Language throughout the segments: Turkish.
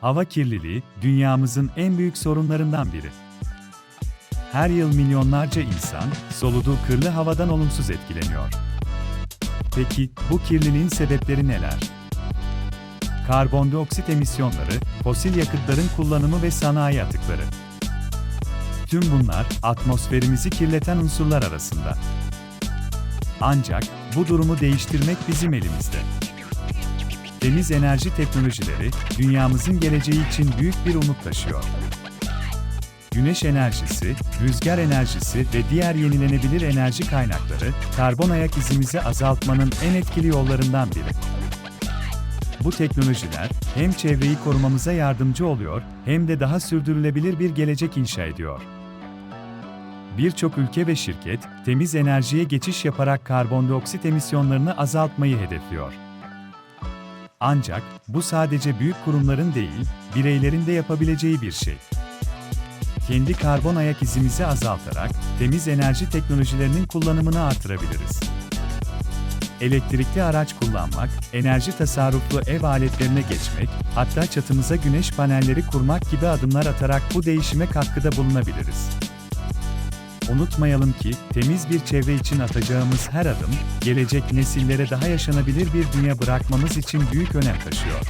Hava kirliliği, dünyamızın en büyük sorunlarından biri. Her yıl milyonlarca insan, soluduğu kirli havadan olumsuz etkileniyor. Peki, bu kirliliğin sebepleri neler? Karbondioksit emisyonları, fosil yakıtların kullanımı ve sanayi atıkları. Tüm bunlar, atmosferimizi kirleten unsurlar arasında. Ancak, bu durumu değiştirmek bizim elimizde. Temiz enerji teknolojileri, dünyamızın geleceği için büyük bir umut taşıyor. Güneş enerjisi, rüzgar enerjisi ve diğer yenilenebilir enerji kaynakları, karbon ayak izimizi azaltmanın en etkili yollarından biri. Bu teknolojiler, hem çevreyi korumamıza yardımcı oluyor, hem de daha sürdürülebilir bir gelecek inşa ediyor. Birçok ülke ve şirket, temiz enerjiye geçiş yaparak karbondioksit emisyonlarını azaltmayı hedefliyor. Ancak bu sadece büyük kurumların değil, bireylerin de yapabileceği bir şey. Kendi karbon ayak izimizi azaltarak temiz enerji teknolojilerinin kullanımını artırabiliriz. Elektrikli araç kullanmak, enerji tasarruflu ev aletlerine geçmek, hatta çatımıza güneş panelleri kurmak gibi adımlar atarak bu değişime katkıda bulunabiliriz. Unutmayalım ki, temiz bir çevre için atacağımız her adım, gelecek nesillere daha yaşanabilir bir dünya bırakmamız için büyük önem taşıyor.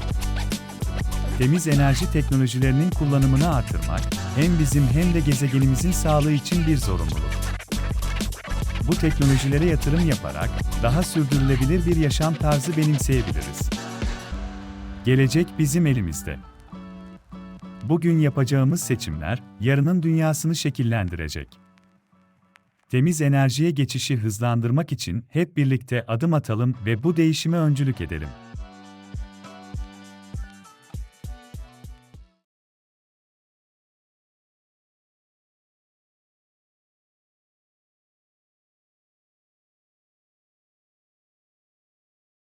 Temiz enerji teknolojilerinin kullanımını artırmak, hem bizim hem de gezegenimizin sağlığı için bir zorunluluk. Bu teknolojilere yatırım yaparak, daha sürdürülebilir bir yaşam tarzı benimseyebiliriz. Gelecek bizim elimizde. Bugün yapacağımız seçimler, yarının dünyasını şekillendirecek. Temiz enerjiye geçişi hızlandırmak için hep birlikte adım atalım ve bu değişime öncülük edelim.